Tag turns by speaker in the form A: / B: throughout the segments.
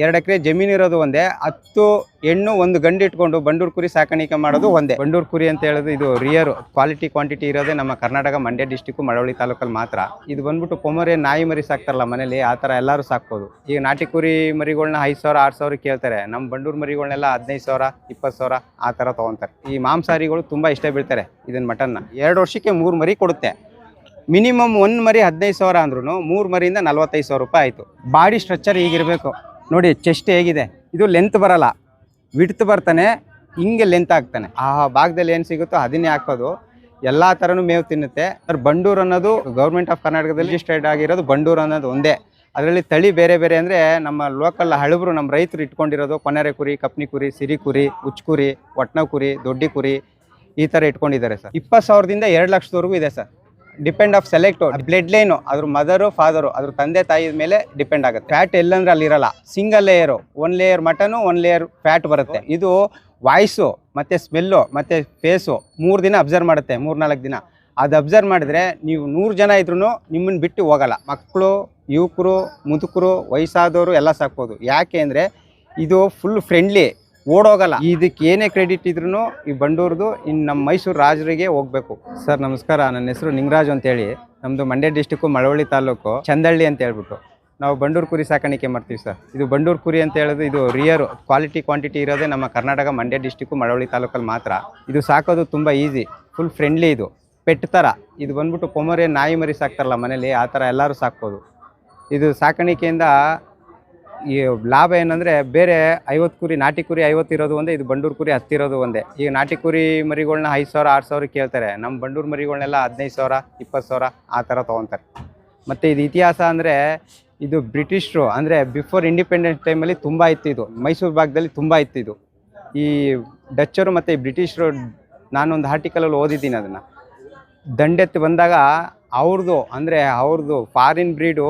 A: ಎರಡು ಎಕರೆ ಜಮೀನು ಇರೋದು ಒಂದೇ, ಹತ್ತು ಹೆಣ್ಣು ಒಂದು ಗಂಡು ಇಟ್ಕೊಂಡು ಬಂಡೂರು ಕುರಿ ಸಾಕಾಣಿಕೆ ಮಾಡೋದು ಒಂದೇ. ಬಂಡೂರು ಕುರಿ ಅಂತ ಹೇಳೋದು ಇದು ರಿಯರ್ ಕ್ವಾಲಿಟಿ ಕ್ವಾಂಟಿಟಿ ಇರೋದೇ ನಮ್ಮ ಕರ್ನಾಟಕ ಮಂಡ್ಯ ಡಿಸ್ಟಿಕ್ಕು ಮಳವಳ್ಳಿ ತಾಲೂಕಲ್ಲಿ ಮಾತ್ರ. ಇದು ಬಂದ್ಬಿಟ್ಟು ಕೊಮರೆ ನಾಯಿ ಮರಿ ಸಾಕ್ತಾರಲ್ಲ ಮನೇಲಿ, ಆ ಥರ ಎಲ್ಲರೂ ಸಾಕ್ಬೋದು. ಈಗ ನಾಟಿ ಕುರಿ ಮರಿಗಳನ್ನ ಐದು ಸಾವಿರ, ಆರು ಸಾವಿರ ಕೇಳ್ತಾರೆ. ನಮ್ಮ ಬಂಡೂರು ಮರಿಗಳನ್ನೆಲ್ಲ ಹದಿನೈದು ಸಾವಿರ, ಇಪ್ಪತ್ತು ಸಾವಿರ ಆ ಥರ ತೊಗೊತಾರೆ. ಈ ಮಾಂಸಾರಿಗಳು ತುಂಬ ಇಷ್ಟ ಬೀಳ್ತಾರೆ ಇದನ್ನ ಮಟನ್ನ. ಎರಡು ವರ್ಷಕ್ಕೆ ಮೂರು ಮರಿ ಕೊಡುತ್ತೆ. ಮಿನಿಮಮ್ ಒಂದು ಮರಿ ಹದಿನೈದು ಸಾವಿರ ಅಂದ್ರೂ ಮೂರು ಮರಿಯಿಂದ ನಲ್ವತ್ತೈದು ಸಾವಿರ ರೂಪಾಯಿ ಆಯಿತು. ಬಾಡಿ ಸ್ಟ್ರಕ್ಚರ್ ಹೀಗಿರಬೇಕು ನೋಡಿ ಚೆಸ್ಟ್ ಹೇಗಿದೆ. ಇದು ಲೆಂತ್ ಬರಲ್ಲ. ವಿಡ್ತ್ ಬರ್ತಾನೆ, ಹಿಂಗೆ ಲೆಂತ್ ಆಗ್ತಾನೆ. ಆ ಭಾಗದಲ್ಲಿ ಏನು ಸಿಗುತ್ತೋ ಅದನ್ನೇ ಹಾಕೋದು. ಎಲ್ಲ ಥರನೂ ಮೇವು ತಿನ್ನುತ್ತೆ. ಸರ್, ಬಂಡೂರು ಅನ್ನೋದು ಗೌರ್ಮೆಂಟ್ ಆಫ್ ಕರ್ನಾಟಕದಲ್ಲಿ ರಿಜಿಸ್ಟರ್ಡ್ ಆಗಿರೋದು ಬಂಡೂರು ಅನ್ನೋದು ಒಂದೇ. ಅದರಲ್ಲಿ ತಳಿ ಬೇರೆ ಬೇರೆ ಅಂದರೆ ನಮ್ಮ ಲೋಕಲ್ ಹಳಬರು, ನಮ್ಮ ರೈತರು ಇಟ್ಕೊಂಡಿರೋದು ಕೊನೆರೆ ಕುರಿ, ಕಪ್ನಿ ಕುರಿ, ಸಿರಿ ಕುರಿ ಉಚ್ಚ ಕುರಿ ಒಟ್ನ ಕುರಿ ದೊಡ್ಡಿ ಕುರಿ ಈ ಥರ ಇಟ್ಕೊಂಡಿದ್ದಾರೆ ಸರ್. ಇಪ್ಪತ್ತು ಸಾವಿರದಿಂದ ಎರಡು ಲಕ್ಷದವರೆಗೂ ಇದೆ sir. Depend of select blood line ಅದ್ರ ಮದರು ಫಾದರು ಅದ್ರ ತಂದೆ ತಾಯಿ ಮೇಲೆ ಡಿಪೆಂಡ್ ಆಗುತ್ತೆ. ಫ್ಯಾಟ್ ಎಲ್ಲಂದ್ರೆ ಅಲ್ಲಿ ಇರಲ್ಲ. Single layer one layer mutton one layer fat ಬರುತ್ತೆ. ಇದು ವಾಯ್ಸು ಮತ್ತು ಸ್ಮೆಲ್ಲು ಮತ್ತು ಫೇಸು ಮೂರು ದಿನ ಅಬ್ಸರ್ವ್ ಮಾಡುತ್ತೆ ಮೂರು ನಾಲ್ಕು ದಿನ. ಅದು ಅಬ್ಸರ್ವ್ ಮಾಡಿದ್ರೆ ನೀವು ನೂರು ಜನ ಇದ್ರೂ ನಿಮ್ಮನ್ನು ಬಿಟ್ಟು ಹೋಗಲ್ಲ. ಮಕ್ಕಳು ಯುವಕರು ಮುದುಕರು ವಯಸ್ಸಾದವರು ಎಲ್ಲ ಸಾಕ್ಬೋದು. ಯಾಕೆ ಅಂದರೆ ಇದು ಫುಲ್ ಫ್ರೆಂಡ್ಲಿ ಓಡೋಗಲ್ಲ. ಇದಕ್ಕೆ ಏನೇ ಕ್ರೆಡಿಟ್ ಇದ್ರೂ ಈ ಬಂಡೂರ್ದು ಇನ್ನು ನಮ್ಮ ಮೈಸೂರು ರಾಜರಿಗೆ ಹೋಗ್ಬೇಕು. ಸರ್, ನಮಸ್ಕಾರ, ನನ್ನ ಹೆಸರು ನಿಂಗರಾಜ್ ಅಂತೇಳಿ. ನಮ್ಮದು ಮಂಡ್ಯ ಡಿಸ್ಟಿಕ್ಕು ಮಳವಳ್ಳಿ ತಾಲೂಕು ಚಂದಳ್ಳಿ ಅಂತ ಹೇಳ್ಬಿಟ್ಟು. ನಾವು ಬಂಡೂರು ಕುರಿ ಸಾಕಾಣಿಕೆ ಮಾಡ್ತೀವಿ ಸರ್. ಇದು ಬಂಡೂರು ಕುರಿ ಅಂತ ಹೇಳೋದು ಇದು ರಿಯರ್ ಕ್ವಾಲಿಟಿ ಕ್ವಾಂಟಿಟಿ ಇರೋದೇ ನಮ್ಮ ಕರ್ನಾಟಕ ಮಂಡ್ಯ ಡಿಸ್ಟಿಕ್ಕು ಮಳವಳ್ಳಿ ತಾಲೂಕಲ್ಲಿ ಮಾತ್ರ. ಇದು ಸಾಕೋದು ತುಂಬ ಈಸಿ ಫುಲ್ ಫ್ರೆಂಡ್ಲಿ ಇದು. ಪೆಟ್ ಥರ ಇದು ಬಂದ್ಬಿಟ್ಟು ಕೊಮರೆ, ನಾಯಿ ಮರಿ ಸಾಕ್ತಾರಲ್ಲ ಮನೇಲಿ, ಆ ಥರ ಎಲ್ಲರೂ ಸಾಕ್ಬೋದು. ಇದು ಸಾಕಾಣಿಕೆಯಿಂದ ಈ ಲಾಭ ಏನಂದರೆ ಬೇರೆ ಐವತ್ತು ಕುರಿ, ನಾಟಿ ಕುರಿ ಐವತ್ತು ಇರೋದು ಒಂದೇ, ಇದು ಬಂಡೂರು ಕುರಿ ಹತ್ತಿರೋದು ಒಂದೇ. ಈಗ ನಾಟಿ ಕುರಿ ಮರಿಗಳನ್ನ ಐದು ಸಾವಿರ, ಆರು ಸಾವಿರ ಕೇಳ್ತಾರೆ. ನಮ್ಮ ಬಂಡೂರು ಮರಿಗಳನ್ನೆಲ್ಲ ಹದಿನೈದು ಸಾವಿರ, ಇಪ್ಪತ್ತು ಸಾವಿರ ಆ ಥರ ತೊಗೊತಾರೆ. ಮತ್ತು ಇದು ಇತಿಹಾಸ ಅಂದರೆ ಇದು ಬ್ರಿಟಿಷರು, ಅಂದರೆ ಬಿಫೋರ್ ಇಂಡಿಪೆಂಡೆನ್ಸ್ ಟೈಮಲ್ಲಿ ತುಂಬ ಇತ್ತು ಇದು. ಮೈಸೂರು ಭಾಗದಲ್ಲಿ ತುಂಬ ಇತ್ತು ಇದು. ಈ ಡಚ್ಚರು ಮತ್ತು ಬ್ರಿಟಿಷರು, ನಾನೊಂದು ಆರ್ಟಿಕಲಲ್ಲಿ ಓದಿದ್ದೀನಿ ಅದನ್ನು. ದಂಡೆತ್ತು ಬಂದಾಗ ಅವ್ರದ್ದು, ಅಂದರೆ ಅವ್ರದ್ದು ಫಾರಿನ್ ಬ್ರೀಡು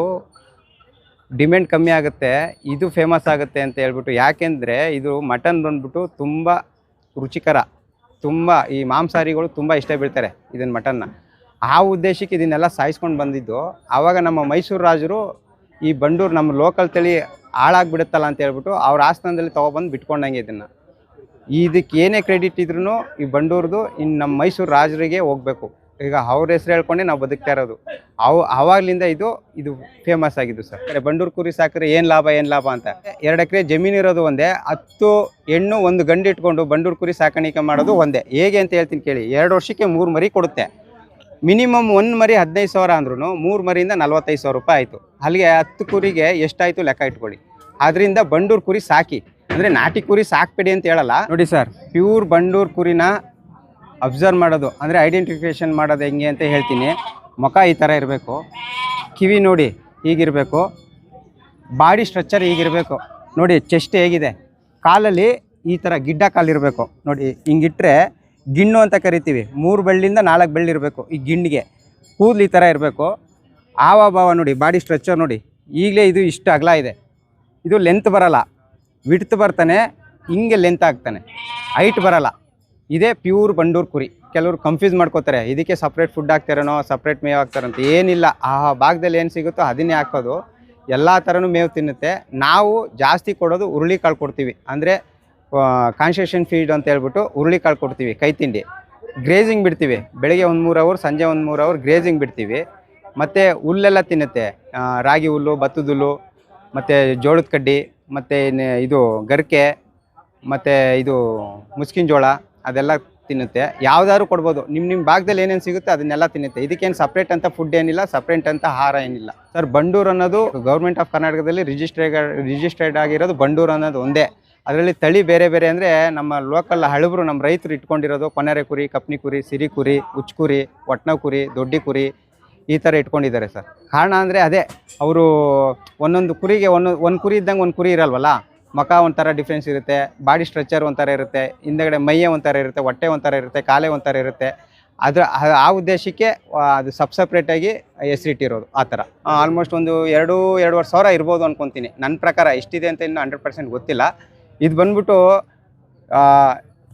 A: ಡಿಮ್ಯಾಂಡ್ ಕಮ್ಮಿ ಆಗುತ್ತೆ, ಇದು ಫೇಮಸ್ ಆಗುತ್ತೆ ಅಂತ ಹೇಳ್ಬಿಟ್ಟು, ಯಾಕೆಂದರೆ ಇದು ಮಟನ್ ಬಂದುಬಿಟ್ಟು ತುಂಬ ರುಚಿಕರ, ತುಂಬ ಈ ಮಾಂಸಾಹಾರಿಗಳು ತುಂಬ ಇಷ್ಟ ಬೀಳ್ತಾರೆ ಇದನ್ನು ಮಟನ್ನ. ಆ ಉದ್ದೇಶಕ್ಕೆ ಇದನ್ನೆಲ್ಲ ಸಾಯಿಸ್ಕೊಂಡು ಬಂದಿದ್ದು ಆವಾಗ ನಮ್ಮ ಮೈಸೂರು ರಾಜರು ಈ ಬಂಡೂರು ನಮ್ಮ ಲೋಕಲ್ ತಳಿ ಹಾಳಾಗ್ಬಿಡುತ್ತಲ್ಲ ಅಂತ ಹೇಳ್ಬಿಟ್ಟು ಅವ್ರ ಆಸ್ಥಾನದಲ್ಲಿ ತೊಗೊಬಂದು ಬಿಟ್ಕೊಂಡಂಗೆ ಇದನ್ನು. ಇದಕ್ಕೆ ಏನೇ ಕ್ರೆಡಿಟ್ ಇದ್ರೂ ಈ ಬಂಡೂರ್ದು ಇನ್ನು ನಮ್ಮ ಮೈಸೂರು ರಾಜರಿಗೆ ಹೋಗಬೇಕು. ಈಗ ಅವ್ರ ಹೆಸರು ಹೇಳ್ಕೊಂಡೆ ನಾವು ಬದುಕ್ತಾ ಇರೋದು. ಅವು ಅವಾಗ್ಲಿಂದ ಇದು ಇದು ಫೇಮಸ್ ಆಗಿದ್ದು ಸರ್. ಬಂಡೂರು ಕುರಿ ಸಾಕಿದ್ರೆ ಏನು ಲಾಭ ಏನು ಲಾಭ ಅಂತ. ಎರಡು ಎಕರೆ ಜಮೀನು ಇರೋದು ಒಂದೇ ಹತ್ತು ಹೆಣ್ಣು ಒಂದು ಗಂಡು ಇಟ್ಕೊಂಡು ಬಂಡೂರು ಕುರಿ ಸಾಕಾಣಿಕೆ ಮಾಡೋದು ಒಂದೇ. ಹೇಗೆ ಅಂತ ಹೇಳ್ತೀನಿ ಕೇಳಿ ಎರಡು ವರ್ಷಕ್ಕೆ ಮೂರು ಮರಿ ಕೊಡುತ್ತೆ. ಮಿನಿಮಮ್ ಒಂದು ಮರಿ ಹದಿನೈದು ಸಾವಿರ ಅಂದ್ರೂ ಮೂರು ಮರಿಯಿಂದ ನಲ್ವತ್ತೈದು ಸಾವಿರ ರೂಪಾಯಿ ಆಯಿತು. ಅಲ್ಲಿಗೆ ಹತ್ತು ಕುರಿಗೆ ಎಷ್ಟಾಯಿತು ಲೆಕ್ಕ ಇಟ್ಕೊಳ್ಳಿ. ಅದರಿಂದ ಬಂಡೂರು ಕುರಿ ಸಾಕಿ. ಅಂದರೆ ನಾಟಿ ಕುರಿ ಸಾಕ್ಬೇಡಿ ಅಂತ ಹೇಳಲ್ಲ. ನೋಡಿ ಸರ್. ಪ್ಯೂರ್ ಬಂಡೂರು ಕುರಿನ ಅಬ್ಸರ್ವ್ ಮಾಡೋದು, ಅಂದರೆ ಐಡೆಂಟಿಫಿಕೇಷನ್ ಮಾಡೋದು ಹೆಂಗೆ ಅಂತ ಹೇಳ್ತೀನಿ. ಮುಖ ಈ ಥರ ಇರಬೇಕು. ಕಿವಿ ನೋಡಿ ಹೀಗಿರಬೇಕು. ಬಾಡಿ ಸ್ಟ್ರಕ್ಚರ್ ಹೀಗಿರಬೇಕು. ನೋಡಿ ಚೆಸ್ಟ್ ಹೇಗಿದೆ. ಕಾಲಲ್ಲಿ ಈ ಥರ ಗಿಡ್ಡ ಕಾಲಿರಬೇಕು ನೋಡಿ ಹಿಂಗಿಟ್ಟರೆ ಗಿಣ್ಣು ಅಂತ ಕರಿತೀವಿ. ಮೂರು ಬೆಳ್ಳಿಂದ ನಾಲ್ಕು ಬೆಳ್ಳಿ ಇರಬೇಕು ಈ ಗಿಣ್ಣಿಗೆ. ಕೂದಲು ಈ ಥರ ಇರಬೇಕು. ಆವ ಭಾವ ನೋಡಿ, ಬಾಡಿ ಸ್ಟ್ರಕ್ಚರ್ ನೋಡಿ. ಈಗಲೇ ಇದು ಇಷ್ಟು ಅಗಲ ಇದೆ. ಇದು ಲೆಂತ್ ಬರಲ್ಲ. ವಿಡ್ತ್ ಬರ್ತಾನೆ, ಹಿಂಗೆ ಲೆಂತ್ ಆಗ್ತಾನೆ. ಹೈಟ್ ಬರಲ್ಲ. ಇದೇ ಪ್ಯೂರ್ ಬಂಡೂರು ಕುರಿ. ಕೆಲವರು ಕನ್ಫ್ಯೂಸ್ ಮಾಡ್ಕೋತಾರೆ, ಇದಕ್ಕೆ ಸಪ್ರೇಟ್ ಫುಡ್ ಹಾಕ್ತಾರೇನೋ ಸಪ್ರೇಟ್ ಮೇವು ಹಾಕ್ತಾರಂತ. ಏನಿಲ್ಲ, ಆ ಭಾಗದಲ್ಲಿ ಏನು ಸಿಗುತ್ತೋ ಅದನ್ನೇ ಹಾಕೋದು. ಎಲ್ಲ ಥರನೂ ಮೇವು ತಿನ್ನುತ್ತೆ. ನಾವು ಜಾಸ್ತಿ ಕೊಡೋದು ಹುರುಳಿ ಕಾಳು ಕೊಡ್ತೀವಿ. ಅಂದರೆ ಕಾನ್ಸೆಷನ್ ಫೀಡ್ ಅಂತ ಹೇಳ್ಬಿಟ್ಟು ಹುರುಳಿ ಕಾಳು ಕೊಡ್ತೀವಿ, ಕೈ ತಿಂಡಿ. ಗ್ರೇಜಿಂಗ್ ಬಿಡ್ತೀವಿ. ಬೆಳಗ್ಗೆ ಒಂದು ಮೂರು ಅವರ್ ಸಂಜೆ ಒಂದು ಮೂರು ಅವರ್ ಗ್ರೇಜಿಂಗ್ ಬಿಡ್ತೀವಿ. ಮತ್ತು ಹುಲ್ಲೆಲ್ಲ ತಿನ್ನುತ್ತೆ. ರಾಗಿ ಹುಲ್ಲು, ಭತ್ತದ ಹುಲ್ಲು, ಮತ್ತು ಜೋಳದ ಕಡ್ಡಿ, ಮತ್ತು ಇದು ಗರಿಕೆ, ಮತ್ತು ಇದು ಮುಸ್ಕಿನ ಜೋಳ. ಅದೆಲ್ಲ ತಿನ್ನುತ್ತೆ. ಯಾವ್ದಾದ್ರು ಕೊಡ್ಬೋದು. ನಿಮ್ಮ ನಿಮ್ಮ ಭಾಗದಲ್ಲಿ ಏನೇನು ಸಿಗುತ್ತೆ ಅದನ್ನೆಲ್ಲ ತಿನ್ನುತ್ತೆ. ಇದಕ್ಕೇನು ಸಪ್ರೇಟ್ ಅಂತ ಫುಡ್ ಏನಿಲ್ಲ ಸಪ್ರೇಟ್ ಅಂತ ಆಹಾರ ಏನಿಲ್ಲ. ಸರ್ ಬಂಡೂರು ಅನ್ನೋದು ಗೌರ್ಮೆಂಟ್ ಆಫ್ ಕರ್ನಾಟಕದಲ್ಲಿ ರಿಜಿಸ್ಟ್ರೇಡ್ ರಿಜಿಸ್ಟರ್ಡ್ ಆಗಿರೋದು ಬಂಡೂರು ಅನ್ನೋದು ಒಂದೇ. ಅದರಲ್ಲಿ ತಳಿ ಬೇರೆ ಬೇರೆ ಅಂದರೆ ನಮ್ಮ ಲೋಕಲ್ ಹಳಬರು, ನಮ್ಮ ರೈತರು ಇಟ್ಕೊಂಡಿರೋದು ಕೊನೆರೆ ಕುರಿ, ಕಪ್ನಿ ಕುರಿ, ಸಿರಿ ಕುರಿ ಉಚ್ಚ ಕುರಿ ಒಟ್ನ ಕುರಿ, ದೊಡ್ಡಿ ಕುರಿ ಈ ಥರ ಇಟ್ಕೊಂಡಿದ್ದಾರೆ ಸರ್ ಕಾರಣ ಅಂದರೆ ಅದೇ, ಅವರು ಒಂದೊಂದು ಕುರಿಗೆ ಒಂದೊಂದು ಒಂದು ಕುರಿ ಇದ್ದಂಗೆ ಒಂದು ಕುರಿ ಇರಲ್ವಲ್ಲ? ಮಖ ಒಂಥರ ಡಿಫ್ರೆನ್ಸ್ ಇರುತ್ತೆ ಬಾಡಿ ಸ್ಟ್ರಕ್ಚರ್ ಒಂಥರ ಇರುತ್ತೆ, ಹಿಂದೆಗಡೆ ಮೈಯೆ ಒಂಥರ ಇರುತ್ತೆ, ಹೊಟ್ಟೆ ಒಂಥರ ಇರುತ್ತೆ, ಕಾಲೇ ಒಂಥರ ಇರುತ್ತೆ. ಅದರ, ಆ- ಉದ್ದೇಶಕ್ಕೆ ಅದು ಸಬ್ ಸಪ್ರೇಟಾಗಿ ಹೆಸರಿಟ್ಟಿರೋದು ಆ ಥರ. ಆಲ್ಮೋಸ್ಟ್ ಒಂದು ಎರಡು, ಎರಡೂವರೆ ಸಾವಿರ ಇರ್ಬೋದು ಅಂದ್ಕೊತೀನಿ ನನ್ನ ಪ್ರಕಾರ ಎಷ್ಟಿದೆ ಅಂತ ಇನ್ನೂ ಹಂಡ್ರೆಡ್ ಪರ್ಸೆಂಟ್ ಗೊತ್ತಿಲ್ಲ. ಇದು ಬಂದ್ಬಿಟ್ಟು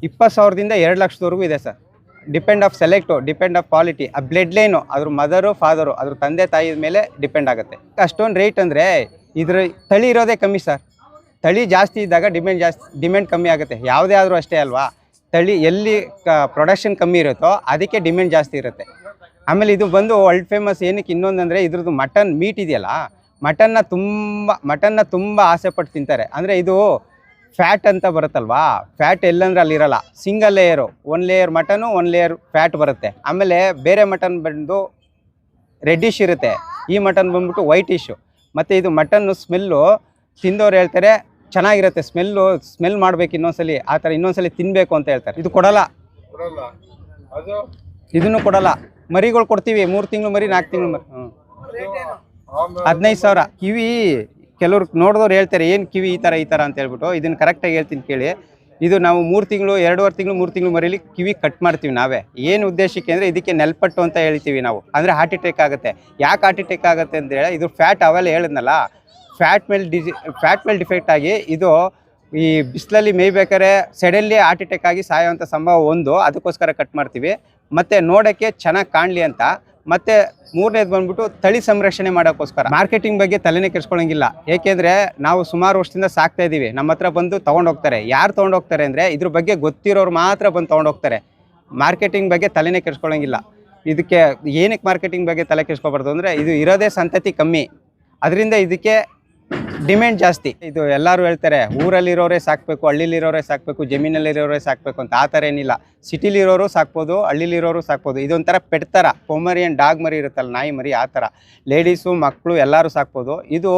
A: ಇಪ್ಪತ್ತು ಸಾವಿರದಿಂದ ಎರಡು ಲಕ್ಷದವರೆಗೂ ಇದೆ sir. Depend of select depend of quality ಆ ಬ್ಲಡ್ ಲೈನು ಅದ್ರ ಮದರು ಫಾದರು ಅದ್ರ ತಂದೆ ತಾಯಿ ಮೇಲೆ ಡಿಪೆಂಡ್ ಆಗುತ್ತೆ. ಅಷ್ಟೊಂದು ರೇಟ್ ಅಂದರೆ, ಇದ್ರ ತಳಿ ಇರೋದೇ ಕಮ್ಮಿ ಸರ್. ತಳಿ ಜಾಸ್ತಿ ಇದ್ದಾಗ ಡಿಮ್ಯಾಂಡ್ ಜಾಸ್ತಿ ಡಿಮ್ಯಾಂಡ್ ಕಮ್ಮಿ ಆಗುತ್ತೆ. ಯಾವುದೇ ಆದರೂ ಅಷ್ಟೇ ಅಲ್ವಾ? ತಳಿ ಎಲ್ಲಿ ಪ್ರೊಡಕ್ಷನ್ ಕಮ್ಮಿ ಇರುತ್ತೋ ಅದಕ್ಕೆ ಡಿಮ್ಯಾಂಡ್ ಜಾಸ್ತಿ ಇರುತ್ತೆ. ಆಮೇಲೆ ಇದು ಬಂದು ವರ್ಲ್ಡ್ ಫೇಮಸ್ ಏನಕ್ಕೆ ಇನ್ನೊಂದಂದರೆ ಇದ್ರದ್ದು ಮಟನ್ ಮೀಟ್ ಇದೆಯಲ್ಲ ಮಟನ್ನ ತುಂಬ ಮಟನ್ನ ತುಂಬ ಆಸೆ ಪಟ್ಟು ತಿಂತಾರೆ. ಅಂದರೆ ಇದು ಫ್ಯಾಟ್ ಅಂತ ಬರುತ್ತಲ್ವಾ? ಫ್ಯಾಟ್ ಎಲ್ಲಂದ್ರೆ ಅಲ್ಲಿರಲ್ಲ single layer one layer mutton one layer fat ಬರುತ್ತೆ. ಆಮೇಲೆ ಬೇರೆ ಮಟನ್ ಬಂದು ರೆಡ್ಡಿಶ್ ಇರುತ್ತೆ. ಈ ಮಟನ್ ಬಂದ್ಬಿಟ್ಟು ವೈಟಿಶು ಮತ್ತು ಇದು ಮಟನ್ನು ಸ್ಮೆಲ್ಲು ತಿಂದವ್ರು ಹೇಳ್ತಾರೆ ಚೆನ್ನಾಗಿರುತ್ತೆ ಸ್ಮೆಲ್ಲು ಸ್ಮೆಲ್ ಮಾಡ್ಬೇಕು ಇನ್ನೊಂದ್ಸಲಿ ಆ ಥರ ಇನ್ನೊಂದ್ಸಲಿ ತಿನ್ನಬೇಕು ಅಂತ ಹೇಳ್ತಾರೆ. ಇದು ಕೊಡಲ್ಲ. ಇದನ್ನು ಕೊಡಲ್ಲ. ಮರಿಗಳು ಕೊಡ್ತೀವಿ ಮೂರು ತಿಂಗಳು ಮರಿ ನಾಲ್ಕು ತಿಂಗಳು ಮರಿ. ಹ್ಞೂ ಹದಿನೈದು ಸಾವಿರ. ಕಿವಿ ಕೆಲವ್ರು ನೋಡಿದವ್ರು ಹೇಳ್ತಾರೆ ಏನು ಕಿವಿ ಈ ಥರ ಈ ಥರ ಅಂತ ಹೇಳ್ಬಿಟ್ಟು. ಇದನ್ನು ಕರೆಕ್ಟಾಗಿ ಹೇಳ್ತೀನಿ ಕೇಳಿ. ಇದು ನಾವು ಮೂರು ತಿಂಗಳು ಎರಡೂವರೆ ತಿಂಗಳು ಮೂರು ತಿಂಗಳು ಮರೀಲಿ ಕಿವಿ ಕಟ್ ಮಾಡ್ತೀವಿ ನಾವೇ. ಏನು ಉದ್ದೇಶಕ್ಕೆ ಅಂದರೆ ಇದಕ್ಕೆ ನೆಲ್ಪಟ್ಟು ಅಂತ ಹೇಳ್ತೀವಿ ನಾವು. ಅಂದರೆ ಹಾರ್ಟ್ ಅಟ್ಯಾಕ್ ಆಗುತ್ತೆ. ಯಾಕೆ ಹಾರ್ಟ್ ಅಟ್ಯಾಕ್ ಆಗುತ್ತೆ ಅಂತ ಹೇಳಿ ಇದು ಫ್ಯಾಟ್ ಅವೆಲ್ಲ ಹೇಳಿದ್ನಲ್ಲ ಫ್ಯಾಟ್ ಮೇಲೆ ಡಿಜಿ ಫ್ಯಾಟ್ ಮೇಲೆ ಡಿಫೆಕ್ಟ್ ಆಗಿ ಇದು ಈ ಬಿಸಿಲಲ್ಲಿ ಮೇಯ್ಬೇಕಾದ್ರೆ ಸಡನ್ಲಿ ಹಾರ್ಟ್ ಅಟ್ಯಾಕ್ ಆಗಿ ಸಾಯೋವಂಥ ಸಂಭವ ಒಂದು. ಅದಕ್ಕೋಸ್ಕರ ಕಟ್ ಮಾಡ್ತೀವಿ. ಮತ್ತು ನೋಡೋಕ್ಕೆ ಚೆನ್ನಾಗಿ ಕಾಣಲಿ ಅಂತ. ಮತ್ತು ಮೂರನೇದು ಬಂದ್ಬಿಟ್ಟು ತಳಿ ಸಂರಕ್ಷಣೆ ಮಾಡೋಕ್ಕೋಸ್ಕರ. ಮಾರ್ಕೆಟಿಂಗ್ ಬಗ್ಗೆ ತಲೆನೇ ಕೆಡಿಸ್ಕೊಳ್ಳೋಂಗಿಲ್ಲ ಏಕೆಂದರೆ ನಾವು ಸುಮಾರು ವರ್ಷದಿಂದ ಸಾಕ್ತಾ ಇದ್ದೀವಿ ನಮ್ಮ ಹತ್ರ ಬಂದು ತೊಗೊಂಡೋಗ್ತಾರೆ ಯಾರು ತೊಗೊಂಡೋಗ್ತಾರೆ ಅಂದರೆ ಇದ್ರ ಬಗ್ಗೆ ಗೊತ್ತಿರೋರು ಮಾತ್ರ ಬಂದು ತೊಗೊಂಡೋಗ್ತಾರೆ ಮಾರ್ಕೆಟಿಂಗ್ ಬಗ್ಗೆ ತಲೆನೇ ಕೆಡಿಸ್ಕೊಳ್ಳೋಂಗಿಲ್ಲ ಇದಕ್ಕೆ ಏನಕ್ಕೆ ಮಾರ್ಕೆಟಿಂಗ್ ಬಗ್ಗೆ ತಲೆ ಕೆಡಿಸ್ಕೊಬಾರ್ದು ಅಂದರೆ ಇದು ಇರೋದೇ ಸಂತತಿ ಕಮ್ಮಿ. ಅದರಿಂದ ಇದಕ್ಕೆ ಡಿಮ್ಯಾಂಡ್ ಜಾಸ್ತಿ. ಇದು ಎಲ್ಲರೂ ಹೇಳ್ತಾರೆ, ಊರಲ್ಲಿರೋರೇ ಸಾಕಬೇಕು, ಹಳ್ಳಿಲಿರೋರೇ ಸಾಕಬೇಕು, ಜಮೀನಲ್ಲಿರೋರೇ ಸಾಕಬೇಕು ಅಂತ ಆ ಥರ ಏನಿಲ್ಲ. ಸಿಟಿಲಿರೋರು ಸಾಕ್ಬೋದು, ಹಳ್ಳಿಲಿರೋರು ಸಾಕ್ಬೋದು. ಇದೊಂಥರ ಪೆಡ್ತರ ಪೊಮರಿಯನ್ ಡಾಗ್ ಮರಿ ಇರುತ್ತಲ್ಲ, ನಾಯಿ ಮರಿ ಆ ಥರ. ಲೇಡೀಸು ಮಕ್ಕಳು ಎಲ್ಲರೂ ಸಾಕ್ಬೋದು. ಇದು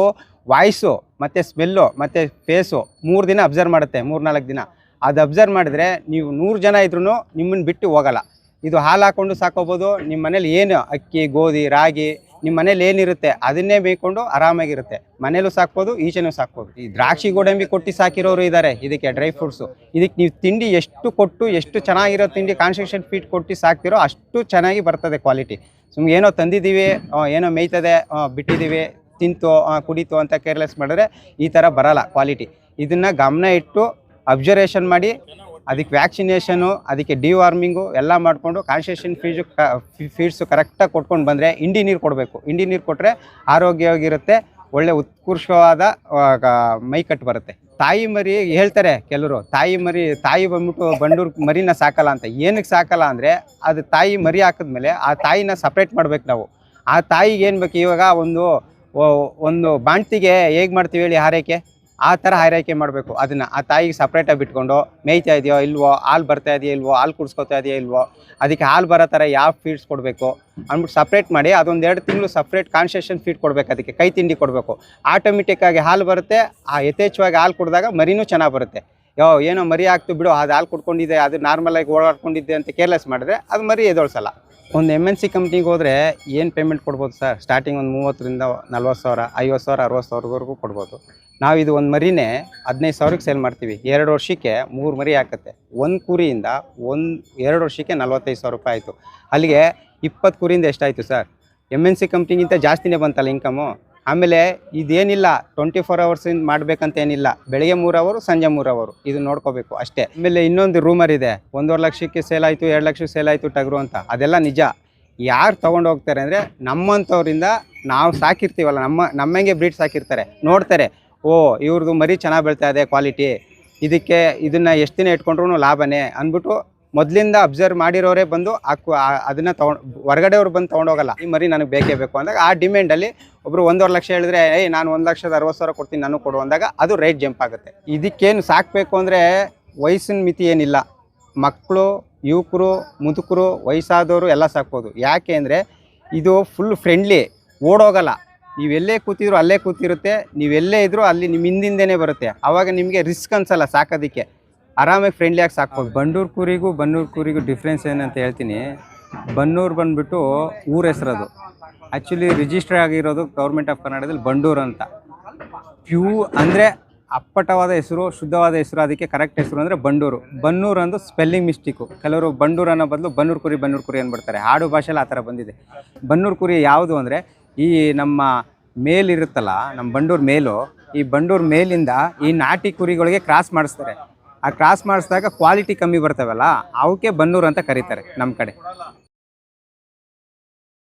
A: ವಾಯ್ಸು ಮತ್ತು ಸ್ಮೆಲ್ಲು ಮತ್ತು ಫೇಸು ಮೂರು ದಿನ ಅಬ್ಸರ್ವ್ ಮಾಡುತ್ತೆ ಮೂರು ನಾಲ್ಕು ದಿನ. ಅದು ಅಬ್ಸರ್ವ್ ಮಾಡಿದ್ರೆ ನೀವು ನೂರು ಜನ ಇದ್ರೂ ನಿಮ್ಮನ್ನು ಬಿಟ್ಟು ಹೋಗಲ್ಲ. ಇದು ಹಾಲು ಹಾಕ್ಕೊಂಡು ಸಾಕೋಬೋದು ನಿಮ್ಮ ಮನೇಲಿ ಏನು ಅಕ್ಕಿ, ಗೋಧಿ, ರಾಗಿ ನಿಮ್ಮ ಮನೇಲಿ ಏನಿರುತ್ತೆ, ಅದನ್ನೇ ಬೇಯ್ಕೊಂಡು ಆರಾಮಾಗಿರುತ್ತೆ. ಮನೇಲೂ ಸಾಕ್ಬೋದು, ಈಚೆನೂ ಸಾಕ್ಬೋದು. ಈ ದ್ರಾಕ್ಷಿ ಗೋಡಂಬಿ ಕೊಟ್ಟು ಸಾಕಿರೋರು ಇದ್ದಾರೆ ಇದಕ್ಕೆ ಡ್ರೈ ಫ್ರೂಟ್ಸು. ಇದಕ್ಕೆ ನೀವು ತಿಂಡಿ ಎಷ್ಟು ಕೊಟ್ಟು, ಎಷ್ಟು ಚೆನ್ನಾಗಿರೋ ತಿಂಡಿ ಕಾನ್ಸ್ಟ್ರಕ್ಷನ್ ಫೀಟ್ ಕೊಟ್ಟು ಸಾಕ್ತಿರೋ ಅಷ್ಟು ಚೆನ್ನಾಗಿ ಬರ್ತದೆ ಕ್ವಾಲಿಟಿ ಸುಮ್ ಏನೋ ತಂದಿದ್ದೀವಿ ಏನೋ ಮೇಯ್ತದೆ ಬಿಟ್ಟಿದ್ದೀವಿ, ತಿಂತು ಕುಡಿತು ಅಂತ ಕೇರ್ಲೆಸ್ ಮಾಡಿದ್ರೆ ಈ ಥರ ಬರಲ್ಲ ಕ್ವಾಲಿಟಿ ಇದನ್ನು ಗಮನ ಇಟ್ಟು ಅಬ್ಸರ್ವೇಷನ್ ಮಾಡಿ ಅದಕ್ಕೆ ವ್ಯಾಕ್ಸಿನೇಷನು, ಅದಕ್ಕೆ ಡಿವಾರ್ಮಿಂಗು ಎಲ್ಲ ಮಾಡಿಕೊಂಡು ಕಾನ್ಸ್ಟೇಷನ್ ಫೀಸು ಫೀಡ್ಸು ಕರೆಕ್ಟಾಗಿ ಕೊಟ್ಕೊಂಡು ಬಂದರೆ ಇಂಡಿ ನೀರು ಕೊಡಬೇಕು. ಇಂಡಿ ನೀರು ಕೊಟ್ಟರೆ ಆರೋಗ್ಯವಾಗಿರುತ್ತೆ, ಒಳ್ಳೆ ಉತ್ಕೃಷ್ಟವಾದ ಮೈಕಟ್ಟು ಬರುತ್ತೆ. ತಾಯಿ ಮರಿ ಹೇಳ್ತಾರೆ ಕೆಲವರು, ತಾಯಿ ಮರಿ, ತಾಯಿ ಬಂದ್ಬಿಟ್ಟು ಬಂಡೂರು ಮರಿನ ಸಾಕಲ್ಲ ಅಂತ. ಏನಕ್ಕೆ ಸಾಕಲ್ಲ ಅಂದರೆ ಅದು ತಾಯಿ ಮರಿ ಹಾಕಿದ್ಮೇಲೆ ಆ ತಾಯಿನ ಸಪ್ರೇಟ್ ಮಾಡ್ಬೇಕು ನಾವು. ಆ ತಾಯಿಗೆ ಏನು ಬೇಕು ಇವಾಗ ಒಂದು ಒಂದು ಬಾಣ್ತಿಗೆ ಹೇಗೆ ಮಾಡ್ತೀವಿ ಹೇಳಿ ಹಾರೈಕೆ? ಆ ಥರ ಹೈರೈಕೆ ಮಾಡಬೇಕು. ಅದನ್ನು ಆ ತಾಯಿಗೆ ಸಪ್ರೇಟಾಗಿ ಬಿಟ್ಕೊಂಡು ಮೇಯ್ತಾ ಇದೆಯೋ ಇಲ್ವೋ, ಹಾಲು ಬರ್ತಾ ಇದೆಯೋ ಇಲ್ವೋ, ಹಾಲು ಕುಡಿಸ್ಕೊತಾ ಇದೆಯೋ ಇಲ್ವೋ, ಅದಕ್ಕೆ ಹಾಲು ಬರೋ ಥರ ಯಾವ ಫೀಡ್ಸ್ ಕೊಡಬೇಕು ಅಂದ್ಬಿಟ್ಟು ಸಪ್ರೇಟ್ ಮಾಡಿ ಅದೊಂದು ಎರಡು ತಿಂಗಳು ಸಪ್ರೇಟ್ ಕಾನ್ಸೆಷನ್ ಫೀಡ್ ಕೊಡಬೇಕು ಅದಕ್ಕೆ, ಕೈ ತಿಂಡಿ ಕೊಡಬೇಕು. ಆಟೋಮೆಟಿಕ್ಕಾಗಿ ಹಾಲು ಬರುತ್ತೆ, ಆ ಯಥೇಚ್ಛವಾಗಿ ಹಾಲು ಕುಡಿದಾಗ ಮರಿನೂ ಚೆನ್ನಾಗಿ ಬರುತ್ತೆ. ಯೋ, ಏನೋ ಮರಿ ಆಗ್ತು ಬಿಡು, ಅದು ಹಾಲು ಕುಡ್ಕೊಂಡಿದೆ, ಅದು ನಾರ್ಮಲಾಗಿ ಓಡಾಡ್ಕೊಂಡಿದ್ದೆ ಅಂತ ಕೇರ್ಲೆಸ್ ಮಾಡಿದ್ರೆ ಅದು ಮರಿ ಎದೊಳ್ಸಲ್ಲ. ಒಂದು ಎಂ ಎನ್ ಸಿ ಕಂಪ್ನಿಗೆ ಹೋದರೆ ಏನು ಪೇಮೆಂಟ್ ಕೊಡ್ಬೋದು ಸರ್? ಸ್ಟಾರ್ಟಿಂಗ್ ಒಂದು ಮೂವತ್ತರಿಂದ ನಲ್ವತ್ತು ಸಾವಿರ, ಐವತ್ತು ಸಾವಿರ, ಅರವತ್ತು ಸಾವಿರವರೆಗೂ ಕೊಡ್ಬೋದು. ನಾವು ಇದು ಒಂದು ಮರಿನೇ ಹದಿನೈದು ಸಾವಿರಕ್ಕೆ ಸೇಲ್ ಮಾಡ್ತೀವಿ. ಎರಡು ವರ್ಷಕ್ಕೆ ಮೂರು ಮರಿ ಹಾಕುತ್ತೆ ಒಂದು ಕುರಿಯಿಂದ ಒಂದು, ಎರಡು ವರ್ಷಕ್ಕೆ ನಲ್ವತ್ತೈದು ಸಾವಿರ ರೂಪಾಯಿ ಆಯಿತು. ಅಲ್ಲಿಗೆ ಇಪ್ಪತ್ತು ಕುರಿಯಿಂದ ಎಷ್ಟಾಯಿತು ಸರ್ ಎಂ ಎನ್ ಸಿ ಕಂಪ್ನಿಗಿಂತ ಜಾಸ್ತಿನೇ ಬಂತಲ್ಲ ಇನ್ಕಮು ಆಮೇಲೆ ಇದೇನಿಲ್ಲ ಟ್ವೆಂಟಿ ಫೋರ್ ಅವರ್ಸಿಂದ ಮಾಡಬೇಕಂತ ಏನಿಲ್ಲ. ಬೆಳಗ್ಗೆ ಮೂರು ಅವರು ಸಂಜೆ ಮೂರು ಅವರು ಇದು ನೋಡ್ಕೋಬೇಕು ಅಷ್ಟೇ. ಆಮೇಲೆ ಇನ್ನೊಂದು ರೂಮರ್ ಇದೆ. ಒಂದೂವರೆ ಲಕ್ಷಕ್ಕೆ ಸೇಲ್ ಆಯಿತು, ಎರಡು ಲಕ್ಷಕ್ಕೆ ಸೇಲ್ ಆಯಿತು ಟಗರು ಅಂತ. ಅದೆಲ್ಲ ನಿಜ. ಯಾರು ತೊಗೊಂಡು ಹೋಗ್ತಾರೆ ಅಂದರೆ ನಮ್ಮಂಥವ್ರಿಂದ ನಾವು ಸಾಕಿರ್ತೀವಲ್ಲ, ನಮ್ಮ, ನಮ್ಮಂಗೆ ಬ್ರೀಡ್ ಸಾಕಿರ್ತಾರೆ. ನೋಡ್ತಾರೆ. ಓ ಇವ್ರದ್ದು ಮರಿ ಚೆನ್ನಾಗಿ ಬೆಳ್ತಾ ಇದೆ ಕ್ವಾಲಿಟಿ ಇದಕ್ಕೆ ಇದನ್ನು ಎಷ್ಟು ದಿನ ಇಟ್ಕೊಂಡ್ರೂ ಲಾಭನೇ ಅಂದ್ಬಿಟ್ಟು ಮೊದಲಿಂದ ಅಬ್ಸರ್ವ್ ಮಾಡಿರೋರೇ ಬಂದು ಹಾಕು ಅದನ್ನು ತೊಗೊಂಡು ಹೊರಗಡೆಯವ್ರು ಬಂದು ತೊಗೊಂಡೋಗಲ್ಲ. ಈ ಮರಿ ನನಗೆ ಬೇಕೇ ಬೇಕು ಅಂದಾಗ ಆ ಡಿಮ್ಯಾಂಡಲ್ಲಿ ಒಬ್ಬರು ಒಂದೂವರೆ ಲಕ್ಷ ಹೇಳಿದ್ರೆ, ಏಯ್, ನಾನು ಒಂದು ಲಕ್ಷದ ಅರವತ್ತು ಸಾವಿರ ಕೊಡ್ತೀನಿ, ನಾನು ಕೊಡು ಅಂದಾಗ ಅದು ರೇಟ್ ಜಂಪ್ ಆಗುತ್ತೆ. ಇದಕ್ಕೇನು ಸಾಕಬೇಕು ಅಂದರೆ ವಯಸ್ಸಿನ ಮಿತಿ ಏನಿಲ್ಲ. ಮಕ್ಕಳು ಯುವಕರು, ಮುದುಕರು, ವಯಸ್ಸಾದವರು ಎಲ್ಲ ಸಾಕ್ಬೋದು. ಯಾಕೆ ಅಂದರೆ ಇದು ಫುಲ್ ಫ್ರೆಂಡ್ಲಿ ಓಡೋಗಲ್ಲ. ನೀವೆಲ್ಲೇ ಕೂತಿದ್ರು ಅಲ್ಲೇ ಕೂತಿರುತ್ತೆ ನೀವೆಲ್ಲೇ ಇದ್ರೂ ಅಲ್ಲಿ ನಿಮ್ಮ ಹಿಂದಿಂದೇನೆ ಬರುತ್ತೆ. ಆವಾಗ ನಿಮಗೆ ರಿಸ್ಕ್ ಅನ್ಸಲ್ಲ ಸಾಕೋದಕ್ಕೆ. ಆರಾಮಾಗಿ ಫ್ರೆಂಡ್ಲಿಯಾಗಿ ಸಾಕ್ಬೋದು. ಬಂಡೂರು ಕುರಿಗೂ ಬನ್ನೂರು ಕುರಿಗೂ ಡಿಫ್ರೆನ್ಸ್ ಏನಂತ ಹೇಳ್ತೀನಿ. ಬನ್ನೂರು ಬಂದುಬಿಟ್ಟು ಊರ ಹೆಸರದು. ಆ್ಯಕ್ಚುಲಿ ರಿಜಿಸ್ಟರ್ ಆಗಿರೋದು ಗೌರ್ಮೆಂಟ್ ಆಫ್ ಕರ್ನಾಟಕದಲ್ಲಿ ಬಂಡೂರು ಅಂತ. ಪ್ಯೂ ಅಂದರೆ ಅಪ್ಪಟವಾದ ಹೆಸರು ಶುದ್ಧವಾದ ಹೆಸರು ಅದಕ್ಕೆ ಕರೆಕ್ಟ್ ಹೆಸರು ಅಂದರೆ ಬಂಡೂರು. ಬನ್ನೂರು ಅಂದು ಸ್ಪೆಲ್ಲಿಂಗ್ ಮಿಸ್ಟೇಕು ಕೆಲವರು ಬಂಡೂರು ಅನ್ನೋ ಬದಲು ಬನ್ನೂರು ಕುರಿ ಬನ್ನೂರು ಕುರಿ ಅಂದ್ಬಿಡ್ತಾರೆ. ಆಡು ಭಾಷೆಲ್ಲ ಆ ಥರ ಬಂದಿದೆ. ಬನ್ನೂರು ಕುರಿ ಯಾವುದು ಅಂದರೆ ಈ ನಮ್ಮ ಮೇಲಿರುತ್ತಲ್ಲ, ನಮ್ಮ ಬಂಡೂರು ಮೇಲು, ಈ ಬಂಡೂರು ಮೇಲಿಂದ ಈ ನಾಟಿ ಕುರಿಗಳಿಗೆ ಕ್ರಾಸ್ ಮಾಡಿಸ್ತಾರೆ. ಆ ಕ್ರಾಸ್ ಮಾಡಿಸಿದಾಗ ಕ್ವಾಲಿಟಿ ಕಮ್ಮಿ ಬರ್ತವಲ್ಲ, ಅವಕ್ಕೆ ಬನ್ನೂರು ಅಂತ ಕರೀತಾರೆ ನಮ್ಮ ಕಡೆ.